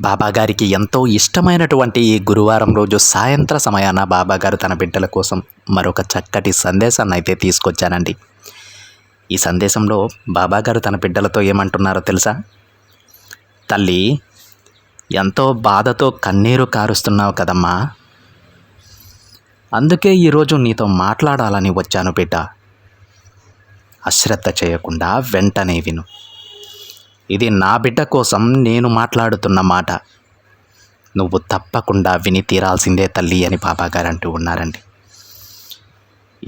బాబాగారికి ఎంతో ఇష్టమైనటువంటి ఈ గురువారం రోజు సాయంత్ర సమయాన బాబాగారు తన బిడ్డల కోసం మరొక చక్కటి సందేశాన్ని అయితే తీసుకొచ్చానండి ఈ సందేశంలో బాబాగారు తన బిడ్డలతో ఏమంటున్నారో తెలుసా? తల్లి ఎంతో బాధతో కన్నీరు కారుస్తున్నావు కదమ్మా. అందుకే ఈరోజు నీతో మాట్లాడాలని వచ్చాను బిడ్డ. అశ్రద్ధ చేయకుండా వెంటనే విను. ఇది నా బిడ్డ కోసం నేను మాట్లాడుతున్న మాట. నువ్వు తప్పకుండా విని తీరాల్సిందే తల్లి అని బాబాగారు అంటూ ఉన్నారండి.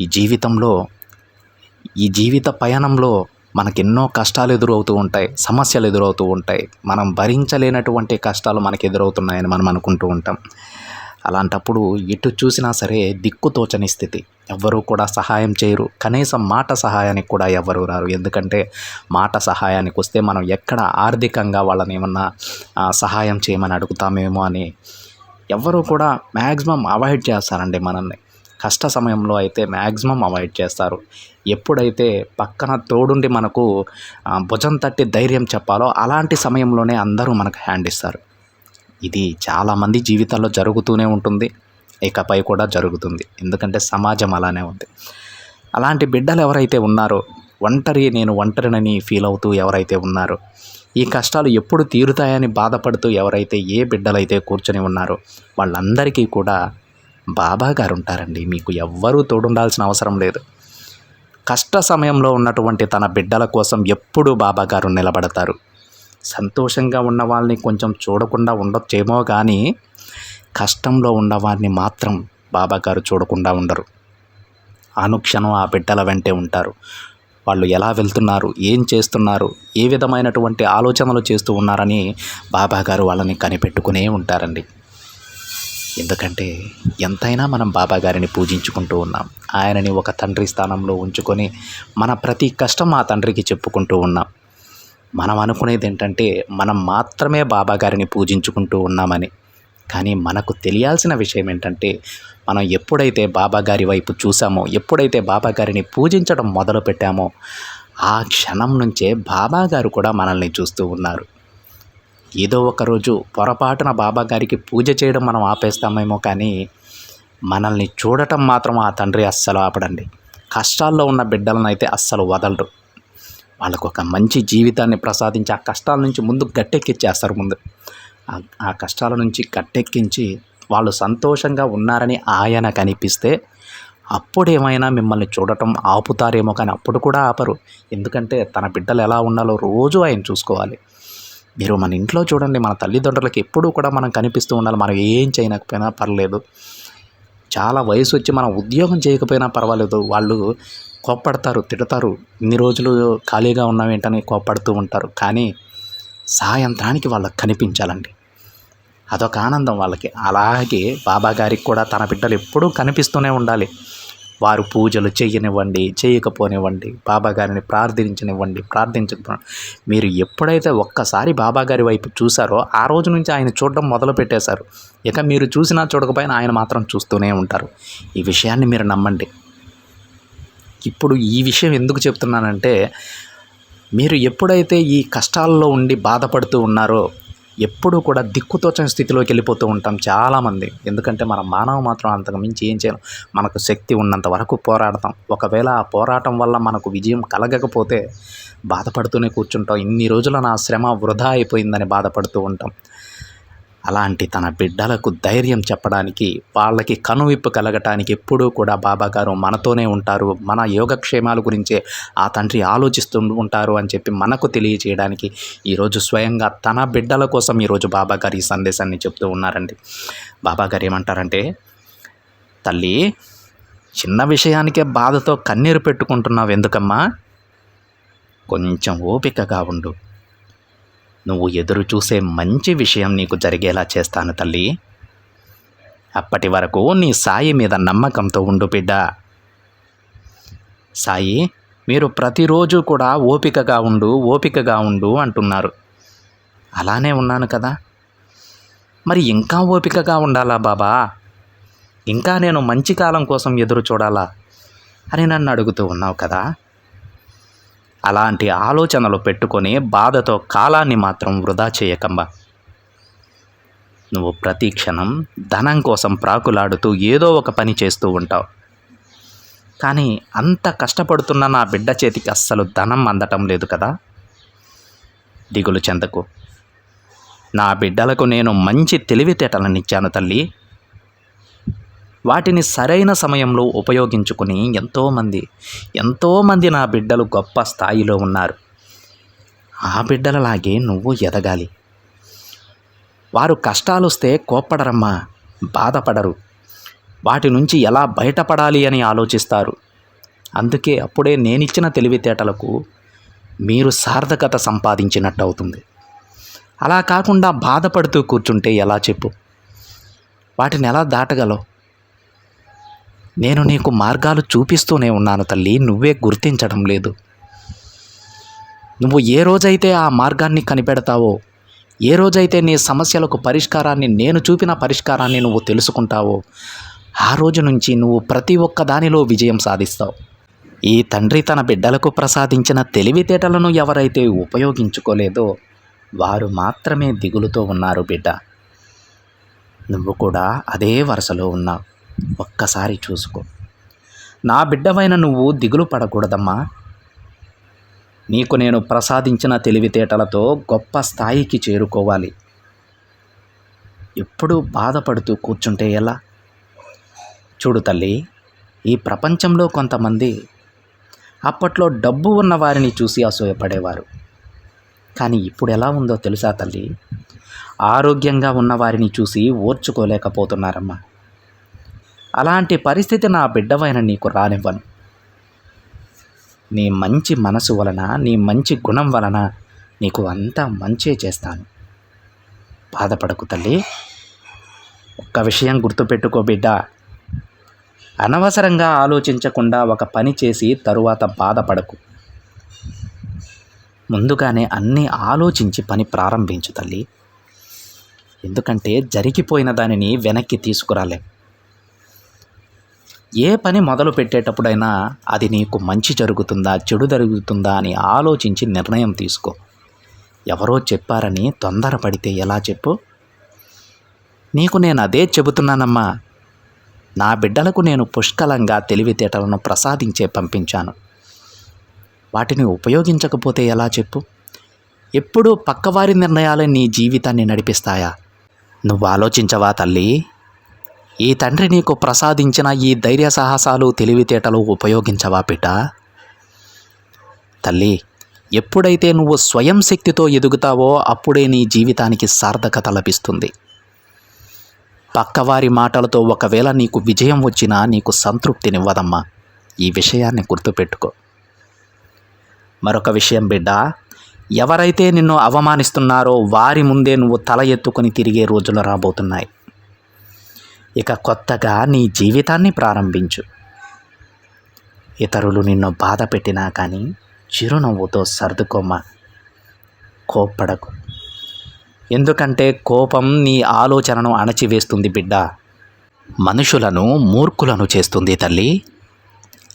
ఈ జీవితంలో ఈ జీవిత పయనంలో మనకెన్నో కష్టాలు ఎదురవుతూ ఉంటాయి సమస్యలు ఎదురవుతూ ఉంటాయి. మనం భరించలేనటువంటి కష్టాలు మనకు ఎదురవుతున్నాయని మనం అనుకుంటూ ఉంటాం. అలాంటప్పుడు ఎటు చూసినా సరే దిక్కుతోచని స్థితి. ఎవ్వరూ కూడా సహాయం చేయరు. కనీసం మాట సహాయానికి కూడా ఎవరు రారు. ఎందుకంటే మాట సహాయానికి వస్తే మనం ఎక్కడ ఆర్థికంగా వాళ్ళని ఏమన్నా సహాయం చేయమని అడుగుతామేమో అని ఎవ్వరూ కూడా మ్యాక్సిమం అవాయిడ్ చేస్తారండి మనల్ని. కష్ట సమయంలో అయితే మ్యాక్సిమం అవాయిడ్ చేస్తారు. ఎప్పుడైతే పక్కన తోడుండి మనకు భుజం తట్టి ధైర్యం చెప్పాలో అలాంటి సమయంలోనే అందరూ మనకు హ్యాండ్ ఇస్తారు. ఇది చాలామంది జీవితాల్లో జరుగుతూనే ఉంటుంది ఇకపై కూడా జరుగుతుంది. ఎందుకంటే సమాజం అలానే ఉంది. అలాంటి బిడ్డలు ఎవరైతే ఉన్నారో ఒంటరి నేను ఒంటరినని ఫీల్ అవుతూ ఎవరైతే ఉన్నారో ఈ కష్టాలు ఎప్పుడు తీరుతాయని బాధపడుతూ ఎవరైతే ఏ బిడ్డలైతే కూర్చొని ఉన్నారో వాళ్ళందరికీ కూడా బాబా గారు ఉంటారండి. మీకు ఎవ్వరూ తోడుండాల్సిన అవసరం లేదు. కష్ట సమయంలో ఉన్నటువంటి తన బిడ్డల కోసం ఎప్పుడూ బాబా గారు నిలబడతారు. సంతోషంగా ఉన్న వాళ్ళని కొంచెం చూడకుండా ఉండొచ్చేమో కానీ కష్టంలో ఉన్నవారిని మాత్రం బాబాగారు చూడకుండా ఉండరు. అనుక్షణం ఆ బిడ్డల వెంటే ఉంటారు. వాళ్ళు ఎలా వెళ్తున్నారు? ఏం చేస్తున్నారు? ఏ విధమైనటువంటి ఆలోచనలు చేస్తూ ఉన్నారని బాబాగారు వాళ్ళని కనిపెట్టుకునే ఉంటారండి. ఎందుకంటే ఎంతైనా మనం బాబాగారిని పూజించుకుంటూ ఉన్నాం. ఆయనని ఒక తండ్రి స్థానంలో ఉంచుకొని మన ప్రతి కష్టం ఆ తండ్రికి చెప్పుకుంటూ ఉన్నాం. మనం అనుకునేది ఏంటంటే మనం మాత్రమే బాబాగారిని పూజించుకుంటూ ఉన్నామని. కానీ మనకు తెలియాల్సిన విషయం ఏంటంటే మనం ఎప్పుడైతే బాబాగారి వైపు చూసామో ఎప్పుడైతే బాబాగారిని పూజించడం మొదలు పెట్టామో ఆ క్షణం నుంచే బాబాగారు కూడా మనల్ని చూస్తూ ఉన్నారు. ఏదో ఒకరోజు పొరపాటున బాబాగారికి పూజ చేయడం మనం ఆపేస్తామేమో కానీ మనల్ని చూడటం మాత్రం ఆ తండ్రి అస్సలు ఆపడండి. కష్టాల్లో ఉన్న బిడ్డలను అయితే అస్సలు వదలరు. వాళ్ళకు ఒక మంచి జీవితాన్ని ప్రసాదించి ఆ కష్టాల నుంచి ముందు గట్టెక్కిచ్చేస్తారు ముందు. ఆ- ఆ కష్టాల నుంచి గట్టెక్కించి వాళ్ళు సంతోషంగా ఉన్నారని ఆయన కనిపిస్తే అప్పుడేమైనా మిమ్మల్ని చూడటం ఆపుతారేమో కానీ అప్పుడు కూడా ఆపరు. ఎందుకంటే తన బిడ్డలు ఎలా ఉండాలో రోజు ఆయన చూసుకోవాలి. మీరు మన ఇంట్లో చూడండి మన తల్లిదండ్రులకి ఎప్పుడూ కూడా మనం కనిపిస్తూ ఉండాలి మనం ఏం చేయకపోయినా పర్లేదు. చాలా వయసు వచ్చి మనం ఉద్యోగం చేయకపోయినా పర్వాలేదు. వాళ్ళు కోప్పడతారు తిడతారు. ఇన్ని రోజులు ఖాళీగా ఉన్నామేంటని కోప్పడుతూ ఉంటారు. కానీ సాయంత్రానికి వాళ్ళకి కనిపించాలండి. అదొక ఆనందం వాళ్ళకి. అలాగే బాబా గారికి కూడా తన బిడ్డలు ఎప్పుడూ కనిపిస్తూనే ఉండాలి. వారు పూజలు చేయనివ్వండి చేయకపోనివ్వండి బాబాగారిని ప్రార్థించనివ్వండి ప్రార్థించకపో మీరు ఎప్పుడైతే ఒక్కసారి బాబాగారి వైపు చూసారో ఆ రోజు నుంచి ఆయన చూడడం మొదలు పెట్టేశారు. ఇక మీరు చూసినా చూడకపోయినా ఆయన మాత్రం చూస్తూనే ఉంటారు. ఈ విషయాన్ని మీరు నమ్మండి. ఇప్పుడు ఈ విషయం ఎందుకు చెప్తున్నానంటే మీరు ఎప్పుడైతే ఈ కష్టాల్లో ఉండి బాధపడుతూ ఉన్నారో ఎప్పుడూ కూడా దిక్కుతోచని స్థితిలోకి వెళ్ళిపోతూ ఉంటాం చాలామంది. ఎందుకంటే మన మానవ మాత్రం అంతకు మించి ఏం చేయలేం. మనకు శక్తి ఉన్నంత వరకు పోరాడతాం. ఒకవేళ ఆ పోరాటం వల్ల మనకు విజయం కలగకపోతే బాధపడుతూనే కూర్చుంటాం. ఇన్ని రోజుల నా శ్రమ వృధా అయిపోయిందని బాధపడుతూ ఉంటాం. అలాంటి తన బిడ్డలకు ధైర్యం చెప్పడానికి వాళ్ళకి కనువిప్పు కలగటానికి ఎప్పుడూ కూడా బాబాగారు మనతోనే ఉంటారు. మన యోగక్షేమాల గురించే ఆ తండ్రి ఆలోచిస్తూ ఉంటారు అని చెప్పి మనకు తెలియజేయడానికి ఈరోజు స్వయంగా తన బిడ్డల కోసం ఈరోజు బాబాగారు ఈ సందేశాన్ని చెప్తూ ఉన్నారండి. బాబాగారు ఏమంటారంటే తల్లి చిన్న విషయానికే బాధతో కన్నీరు పెట్టుకుంటున్నావు ఎందుకమ్మా? కొంచెం ఓపికగా ఉండు. నువ్వు ఎదురు చూసే మంచి విషయం నీకు జరిగేలా చేస్తాను తల్లి. అప్పటి వరకు నీ సాయి మీద నమ్మకంతో ఉండు బిడ్డ. సాయి మీరు ప్రతిరోజు కూడా ఓపికగా ఉండు ఓపికగా ఉండు అంటున్నారు. అలానే ఉన్నాను కదా. మరి ఇంకా ఓపికగా ఉండాలా బాబా? ఇంకా నేను మంచి కాలం కోసం ఎదురు చూడాలా? అని నన్ను అడుగుతూ ఉన్నావు కదా. అలాంటి ఆలోచనలు పెట్టుకొని బాధతో కాలాన్ని మాత్రం వృధా చేయకమ్మా. నువ్వు ప్రతి క్షణం ధనం కోసం ప్రాకులాడుతూ ఏదో ఒక పని చేస్తూ ఉంటావు. కానీ అంత కష్టపడుతున్న నా బిడ్డ చేతికి అస్సలు ధనం అందటం లేదు కదా? దిగులు చెందకు. నా బిడ్డలకు నేను మంచి తెలివితేటలనిచ్చాను తల్లి. వాటిని సరైన సమయంలో ఉపయోగించుకుని ఎంతోమంది ఎంతోమంది నా బిడ్డలు గొప్ప స్థాయిలో ఉన్నారు. ఆ బిడ్డలలాగే నువ్వు ఎదగాలి. వారు కష్టాలు వస్తే కోప్పడరమ్మా బాధపడరు. వాటి నుంచి ఎలా బయటపడాలి అని ఆలోచిస్తారు. అందుకే అప్పుడే నేనిచ్చిన తెలివితేటలకు మీరు సార్థకత సంపాదించినట్టు అవుతుంది అలా కాకుండా బాధపడుతూ కూర్చుంటే ఎలా చెప్పు? వాటిని ఎలా దాటగలవు? నేను నీకు మార్గాలు చూపిస్తూనే ఉన్నాను తల్లి నువ్వే గుర్తించడం లేదు. నువ్వు ఏ రోజైతే ఆ మార్గాన్ని కనిపెడతావో ఏ రోజైతే నీ సమస్యలకు పరిష్కారాన్ని నేను చూపిన పరిష్కారాన్ని నువ్వు తెలుసుకుంటావో ఆ రోజు నుంచి నువ్వు ప్రతి ఒక్క దానిలో విజయం సాధిస్తావు. ఈ తండ్రి తన బిడ్డలకు ప్రసాదించిన తెలివితేటలను ఎవరైతే ఉపయోగించుకోలేదో వారు మాత్రమే దిగులుతో ఉన్నారు బిడ్డ. నువ్వు కూడా అదే వరుసలో ఉన్నావు. ఒక్కసారి చూసుకో. నా బిడ్డవైన నువ్వు దిగులు పడకూడదమ్మా. నీకు నేను ప్రసాదించిన తెలివితేటలతో గొప్ప స్థాయికి చేరుకోవాలి. ఎప్పుడూ బాధపడుతూ కూర్చుంటే ఎలా? చూడు తల్లి ఈ ప్రపంచంలో కొంతమంది అప్పట్లో డబ్బు ఉన్న వారిని చూసి అసూయపడేవారు. కానీ ఇప్పుడు ఎలా ఉందో తెలుసా తల్లి? ఆరోగ్యంగా ఉన్న వారిని చూసి ఓర్చుకోలేకపోతున్నారమ్మా. అలాంటి పరిస్థితి నా బిడ్డవైన నీకు రానివ్వను. నీ మంచి మనసు వలన నీ మంచి గుణం వలన నీకు అంతా మంచే చేస్తాను. బాధపడకు తల్లి. ఒక్క విషయం గుర్తుపెట్టుకో బిడ్డ. అనవసరంగా ఆలోచించకుండా ఒక పని చేసి తరువాత బాధపడకు. ముందుగానే అన్నీ ఆలోచించి పని ప్రారంభించు తల్లి. ఎందుకంటే జరిగిపోయిన దానిని వెనక్కి తీసుకురాలేం. ఏ పని మొదలు పెట్టేటప్పుడైనా అది నీకు మంచి జరుగుతుందా చెడు జరుగుతుందా అని ఆలోచించి నిర్ణయం తీసుకో. ఎవరో చెప్పారని తొందరపడితే ఎలా చెప్పు? నీకు నేను అదే చెబుతున్నానమ్మా. నా బిడ్డలకు నేను పుష్కలంగా తెలివితేటలను ప్రసాదించే పంపించాను. వాటిని ఉపయోగించకపోతే ఎలా చెప్పు? ఎప్పుడూ పక్కవారి నిర్ణయాలే నీ జీవితాన్ని నడిపిస్తాయా? నువ్వు ఆలోచించవా తల్లి? ఈ తండ్రి నీకు ప్రసాదించిన ఈ ధైర్య సాహసాలు తెలివితేటలు ఉపయోగించవా బిడ్డ తల్లి ఎప్పుడైతే నువ్వు స్వయం శక్తితో ఎదుగుతావో అప్పుడే నీ జీవితానికి సార్థకత లభిస్తుంది. పక్కవారి మాటలతో ఒకవేళ నీకు విజయం వచ్చినా నీకు సంతృప్తినివ్వదమ్మా. ఈ విషయాన్ని గుర్తుపెట్టుకో. మరొక విషయం బిడ్డ ఎవరైతే నిన్ను అవమానిస్తున్నారో వారి ముందే నువ్వు తల ఎత్తుకొని తిరిగే రోజులు రాబోతున్నాయి. ఇక కొత్తగా నీ జీవితాన్ని ప్రారంభించు. ఇతరులు నిన్ను బాధ పెట్టినా కానీ చిరునవ్వుతో సర్దుకోమ్మా కోప్పడకు. ఎందుకంటే కోపం నీ ఆలోచనను అణచివేస్తుంది బిడ్డ. మనుషులను మూర్ఖులను చేస్తుంది తల్లి.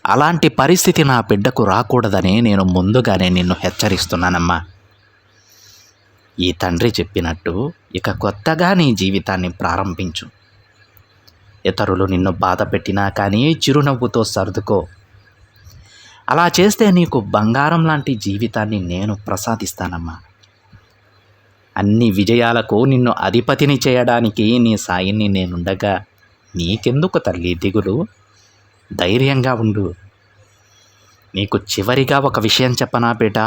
అలాంటి పరిస్థితి నా బిడ్డకు రాకూడదని నేను ముందుగానే నిన్ను హెచ్చరిస్తున్నానమ్మా. ఈ తండ్రి చెప్పినట్టు ఇక కొత్తగా నీ జీవితాన్ని ప్రారంభించు. ఇతరులు నిన్ను బాధ పెట్టినా కానీ చిరునవ్వుతో సర్దుకో. అలా చేస్తే నీకు బంగారం లాంటి జీవితాన్ని నేను ప్రసాదిస్తానమ్మా. అన్ని విజయాలకు నిన్ను అధిపతిని చేయడానికి నీ సాయిని నేనుండగా నీకెందుకు తల్లి దిగులు? ధైర్యంగా ఉండు. నీకు చివరిగా ఒక విషయం చెప్పనా బేట?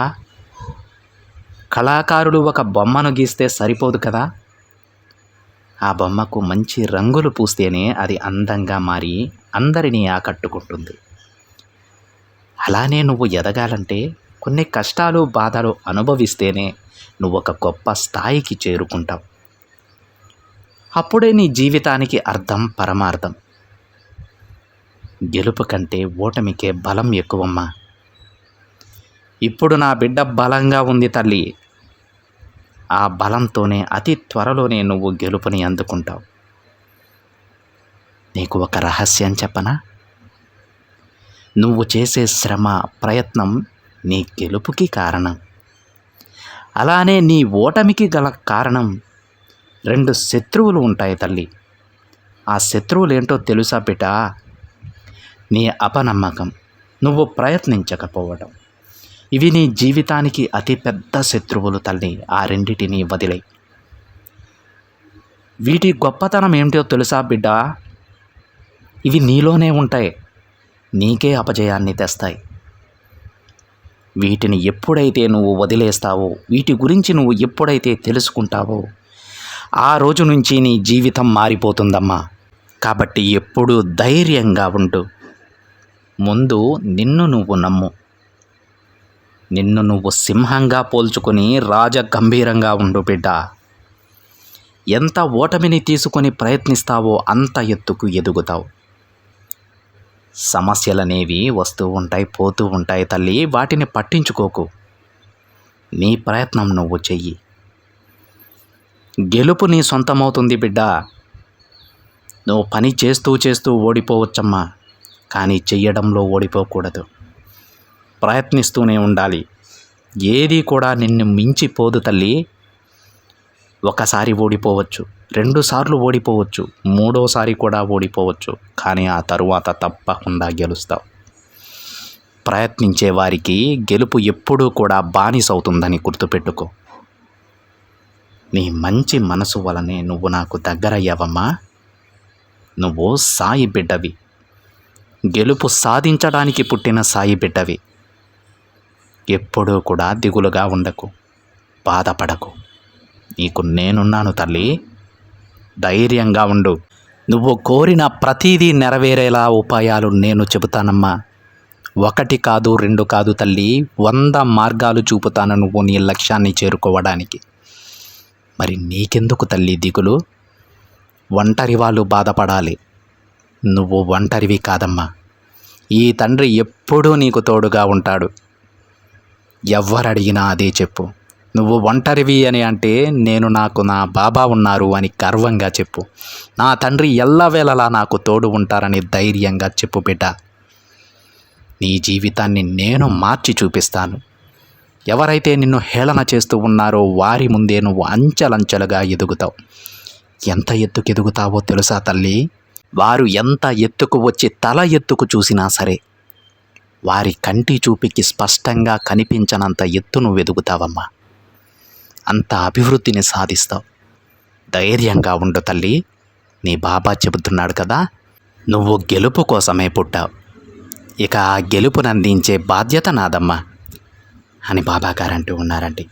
కళాకారుడు ఒక బొమ్మను గీస్తే సరిపోదు కదా? ఆ బొమ్మకు మంచి రంగులు పూస్తేనే అది అందంగా మారి అందరినీ ఆకట్టుకుంటుంది. అలానే నువ్వు ఎదగాలంటే కొన్ని కష్టాలు బాధలు అనుభవిస్తేనే నువ్వు ఒక గొప్ప స్థాయికి చేరుకుంటావు. అప్పుడే నీ జీవితానికి అర్థం పరమార్థం. గెలుపు కంటే ఓటమికే బలం ఎక్కువమ్మా. ఇప్పుడు నా బిడ్డ బలంగా ఉంది తల్లి. ఆ బలంతోనే అతి త్వరలోనే నువ్వు గెలుపుని అందుకుంటావు. నీకు ఒక రహస్యం చెప్పనా? నువ్వు చేసే శ్రమ ప్రయత్నం నీ గెలుపుకి కారణం. అలానే నీ ఓటమికి గల కారణం రెండు శత్రువులు ఉంటాయి తల్లి. ఆ శత్రువులు ఏంటో తెలుసా బిడ్డ నీ అపనమ్మకం. నువ్వు ప్రయత్నించకపోవడం. ఇవి నీ జీవితానికి అతిపెద్ద శత్రువులు తల్లి. ఆ రెండిటిని వదిలే. వీటి గొప్పతనం ఏమిటో తెలుసా బిడ్డ? ఇవి నీలోనే ఉంటాయి. నీకే అపజయాన్ని తెస్తాయి. వీటిని ఎప్పుడైతే నువ్వు వదిలేస్తావో వీటి గురించి నువ్వు ఎప్పుడైతే తెలుసుకుంటావో ఆ రోజు నుంచి నీ జీవితం మారిపోతుందమ్మా. కాబట్టి ఎప్పుడూ ధైర్యంగా ఉండు. ముందు నిన్ను నువ్వు నమ్ము. నిన్ను నువ్వు సింహంగా పోల్చుకొని రాజ గంభీరంగా ఉండు బిడ్డ. ఎంత ఓటమిని తీసుకొని ప్రయత్నిస్తావో అంత ఎత్తుకు ఎదుగుతావు. సమస్యలనేవి వస్తూ ఉంటాయి పోతూ ఉంటాయి తల్లి వాటిని పట్టించుకోకు. నీ ప్రయత్నం నువ్వు చెయ్యి. గెలుపు నీ సొంతమవుతుంది బిడ్డ. నువ్వు పని చేస్తూ చేస్తూ ఓడిపోవచ్చమ్మా కానీ చెయ్యడంలో ఓడిపోకూడదు. ప్రయత్నిస్తూనే ఉండాలి. ఏది కూడా నిన్ను మించిపోదు తల్లి. ఒకసారి ఓడిపోవచ్చు రెండుసార్లు ఓడిపోవచ్చు మూడోసారి కూడా ఓడిపోవచ్చు కానీ ఆ తరువాత తప్పకుండా గెలుస్తావు. ప్రయత్నించే వారికి గెలుపు ఎప్పుడూ కూడా బానిసవుతుందని గుర్తుపెట్టుకో. నీ మంచి మనసు వలనే నువ్వు నాకు దగ్గరయ్యావమ్మా. నువ్వు సాయి బిడ్డవి. గెలుపు సాధించడానికి పుట్టిన సాయి బిడ్డవి. ఎప్పుడూ కూడా దిగులుగా ఉండకు. బాధపడకు. నీకు నేనున్నాను తల్లి. ధైర్యంగా ఉండు. నువ్వు కోరిన ప్రతిదీ నెరవేరేలా ఉపాయాలు నేను చెబుతానమ్మా. ఒకటి కాదు రెండు కాదు తల్లి. వంద మార్గాలు చూపుతాను నువ్వు నీ లక్ష్యాన్ని చేరుకోవడానికి. మరి నీకెందుకు తల్లి దిగులు? ఒంటరి వాళ్ళు బాధపడాలి. నువ్వు ఒంటరివి కాదమ్మా. ఈ తండ్రి ఎప్పుడూ నీకు తోడుగా ఉంటాడు. ఎవ్వరడిగినా అదే చెప్పు. నువ్వు ఒంటరివి అని అంటే నేను నాకు నా బాబా ఉన్నారు అని గర్వంగా చెప్పు. నా తండ్రి ఎల్లవేళలా నాకు తోడు ఉంటారని ధైర్యంగా చెప్పు బిడ్డ. నీ జీవితాన్ని నేను మార్చి చూపిస్తాను. ఎవరైతే నిన్ను హేళన చేస్తూ ఉన్నారో వారి ముందే నువ్వు అంచెలంచెలుగా ఎదుగుతావు. ఎంత ఎత్తుకు ఎదుగుతావో తెలుసా తల్లి? వారు ఎంత ఎత్తుకు వచ్చి తల ఎత్తుకు చూసినా సరే వారి కంటి చూపికి స్పష్టంగా కనిపించనంత ఎత్తు నువ్వు ఎదుగుతావమ్మా అంత అభివృద్ధిని సాధిస్తావు. ధైర్యంగా ఉండు తల్లి. నీ బాబా చెబుతున్నాడు కదా నువ్వు గెలుపు కోసమే పుట్టావు. ఇక ఆ గెలుపును అందించే బాధ్యత నాదమ్మా. అని బాబాగారు అంటూ ఉన్నారండి.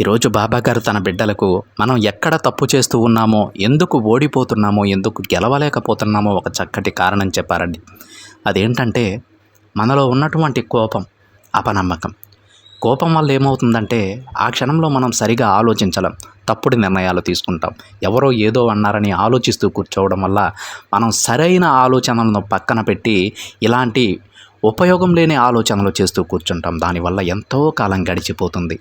ఈరోజు బాబాగారు తన బిడ్డలకు మనం ఎక్కడ తప్పు చేస్తూ ఉన్నామో ఎందుకు ఓడిపోతున్నామో ఎందుకు గెలవలేకపోతున్నామో ఒక చక్కటి కారణం చెప్పారండి. అదేంటంటే మనలో ఉన్నటువంటి కోపం అపనమ్మకం. కోపం వల్ల ఏమవుతుందంటే ఆ క్షణంలో మనం సరిగా ఆలోచించలేం. తప్పుడు నిర్ణయాలు తీసుకుంటాం. ఎవరో ఏదో అన్నారని ఆలోచిస్తూ కూర్చోవడం వల్ల మనం సరైన ఆలోచనలను పక్కన పెట్టి ఇలాంటి ఉపయోగం లేని ఆలోచనలు చేస్తూ కూర్చుంటాం. దానివల్ల ఎంతో కాలం గడిచిపోతుంది.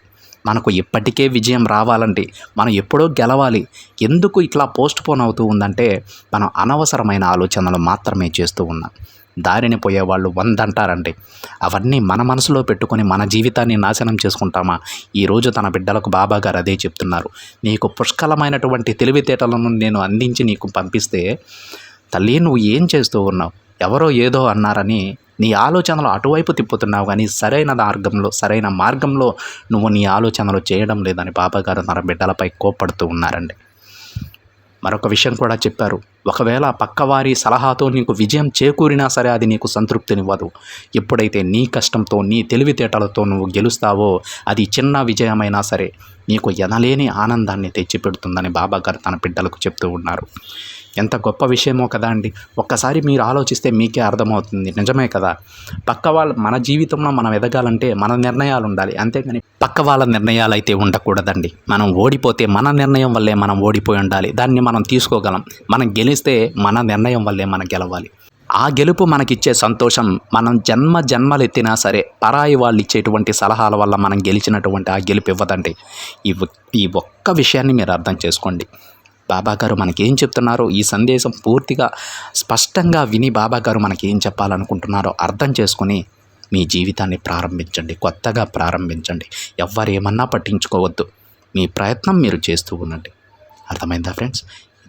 మనకు ఇప్పటికే విజయం రావాలంటే మనం ఎప్పుడో గెలవాలి. ఎందుకు ఇట్లా పోస్ట్ పోన్ అవుతూ ఉందంటే మనం అనవసరమైన ఆలోచనలు మాత్రమే చేస్తూ ఉన్నాం. దారిని పోయేవాళ్ళు వంద అంటారండి అవన్నీ మన మనసులో పెట్టుకొని మన జీవితాన్ని నాశనం చేసుకుంటామా? ఈరోజు తన బిడ్డలకు బాబా గారు అదే చెప్తున్నారు. నీకు పుష్కలమైనటువంటి తెలివితేటలను నేను అందించి నీకు పంపిస్తే తల్లి నువ్వు ఏం చేస్తూ ఉన్నావు? ఎవరో ఏదో అన్నారని నీ ఆలోచనలు అటువైపు తిప్పుతున్నావు కానీ సరైన మార్గంలో సరైన మార్గంలో నువ్వు నీ ఆలోచనలు చేయడం లేదని బాబాగారు తన బిడ్డలపై కోప్పడుతూ ఉన్నారండి. మరొక విషయం కూడా చెప్పారు. ఒకవేళ పక్కవారి సలహాతో నీకు విజయం చేకూరినా సరే అది నీకు సంతృప్తినివ్వదు. ఎప్పుడైతే నీ కష్టంతో నీ తెలివితేటలతో నువ్వు గెలుస్తావో అది చిన్న విజయమైనా సరే నీకు ఎనలేని ఆనందాన్ని తెచ్చిపెడుతుందని బాబాగారు తన బిడ్డలకు చెప్తూ ఉన్నారు. ఎంత గొప్ప విషయమో కదా అండి. ఒక్కసారి మీరు ఆలోచిస్తే మీకే అర్థమవుతుంది. నిజమే కదా. పక్క వాళ్ళ మన జీవితంలో మనం ఎదగాలంటే మన నిర్ణయాలు ఉండాలి. అంతేగాని పక్క వాళ్ళ నిర్ణయాలు అయితే ఉండకూడదండి. మనం ఓడిపోతే మన నిర్ణయం వల్లే మనం ఓడిపోయి ఉండాలి. దాన్ని మనం తీసుకోగలం. మనం గెలిస్తే మన నిర్ణయం వల్లే మనం గెలవాలి. ఆ గెలుపు మనకిచ్చే సంతోషం మనం జన్మ జన్మలు ఎత్తినా సరే పరాయి వాళ్ళు ఇచ్చేటువంటి సలహాల వల్ల మనం గెలిచినటువంటి ఆ గెలుపు ఇవ్వదండి. ఈ ఈ ఒక్క విషయాన్ని మీరు అర్థం చేసుకోండి. బాబా గారు మనకేం చెప్తున్నారో ఈ సందేశం పూర్తిగా స్పష్టంగా విని బాబా గారు మనకి ఏం చెప్పాలనుకుంటున్నారో అర్థం చేసుకొని మీ జీవితాన్ని ప్రారంభించండి కొత్తగా ప్రారంభించండి. ఎవరేమన్నా పట్టించుకోవద్దు. మీ ప్రయత్నం మీరు చేస్తూ ఉండండి. అర్థమైందా ఫ్రెండ్స్?